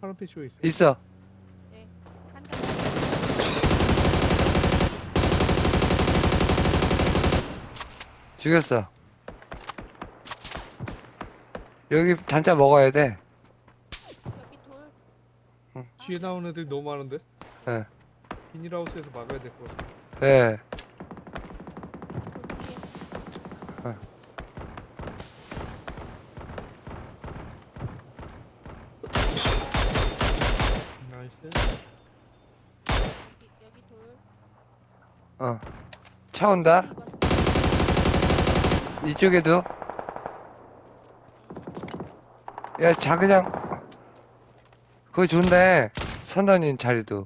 파란 패치가 있어. 있어. 한 대. 죽였어. 여기 단자 먹어야 돼. 여기 돌. 뒤에 나오는 애들이 너무 많은데? 예. 비닐하우스에서 막아야 될 것 같아. 예. 돌 여기 여기 돌. 어. 차 온다. 이거 이쪽에도. 야, 자그장. 거기 좋네. 선단인 자리도.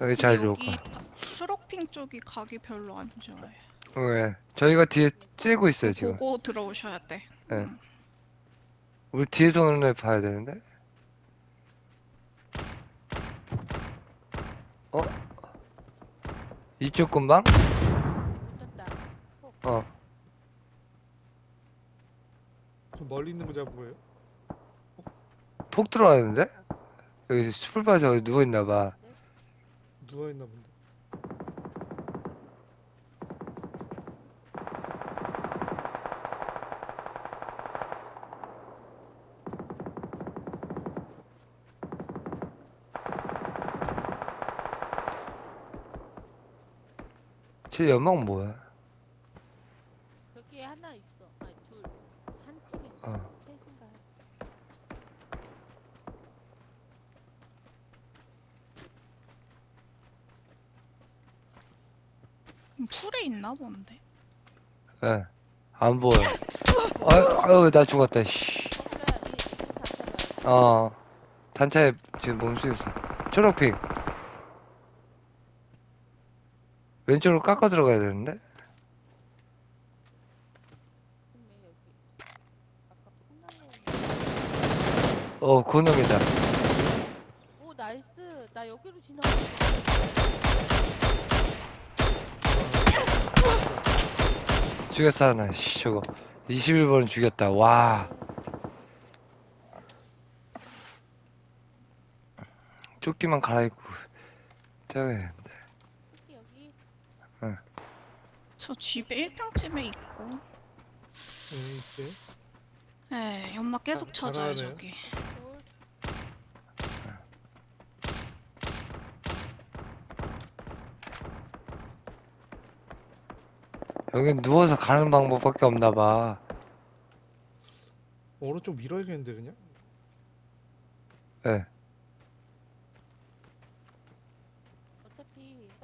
여기 잘 좋을까? 파- 초록핑 쪽이 각이 별로 안 좋아요. 예. 저희가 뒤에 찌고 있어요, 지금. 보고 들어오셔야 돼. 네. 음. 우리 뒤에서 오는 애 봐야 되는데. 어? 이쪽 금방? 붙었다. 어. 좀 멀리 있는 거 잡은 거예요? 폭 들어왔는데? 여기 숯불바에서 어디 누워있나 봐. 누워 있나 본데. 제 연막 뭐야? 여기에 하나 있어. 아니 둘. 한 팀인가? 어. 셋인가? 음, 풀에 있나 본데. 예. 안 보여. 아유, 아유, 나 죽었다, 씨. 다 잡아야지. 어. 단차에 지금 몸속에서. 초록핑. 왼쪽으로 깎아 들어가야 되는데? 분명히 여기. 아까 폭날려. 어, 그놈이다. 오 나이스. 나 여기로 지나갔어. 죽였어, 하나. 씨, 저거. 21번 죽였다. 와. 조끼만 갈아입고. 저기. 여기 여기. 저 집에 1평집에 있고. 응, 있어요? 네, 연막 계속 자- 쳐져요 잘하네요. 저기. 돌. 여기 누워서 가는 방법밖에 없나 봐. 오른쪽 밀어야겠는데 그냥? 예.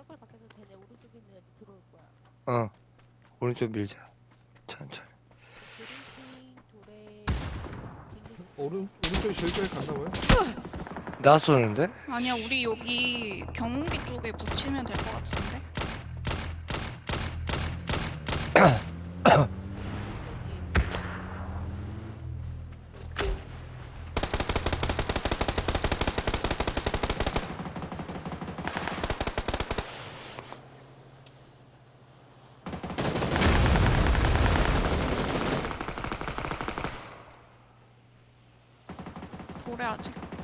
서클 밖에서 쟤네 오른쪽에 있는 애들 들어올 거야. 어. 오른쪽 밀자. 천천히. 그린핑 돌에. 오른, 오른쪽이 저기까지 갔나 봐요? 나 쏘는데? 아니야, 우리 여기 경운기 쪽에 붙이면 될 것 같은데. 여기. 돌에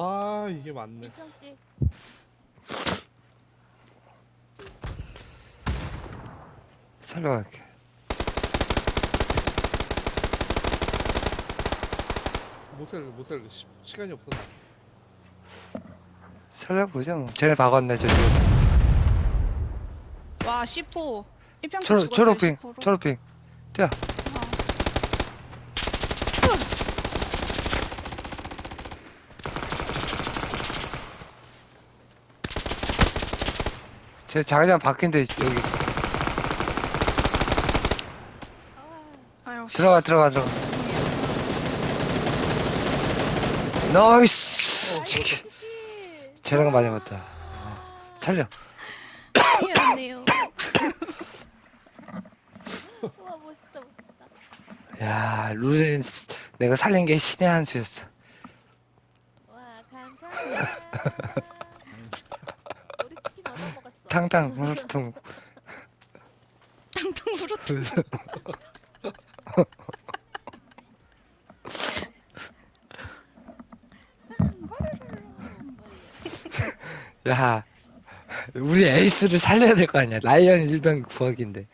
아, 이게 맞네. 1평집. 살려갈게. 못 살려, 못 살려. 시, 시간이 없어. 살려보자, 뭐. 쟤네 박았네, 저쪽. 와, C4. 1평집 초록, 죽었어요, 초록핑, C4로. 초록핑. 뛰어. 제 자기장 바뀐데 여기. 들어가 들어가 들어가. 나이스! 치킨 재능 많이 맞다. 아, 살려. 와 멋있다 멋있다. 야 루렌 내가 살린 게 신의 한 수였어. 탕탕 후루퉁 탕탕 부르트. 야 우리 에이스를 살려야 될 거 아니야. 라이언 일병 구하기인데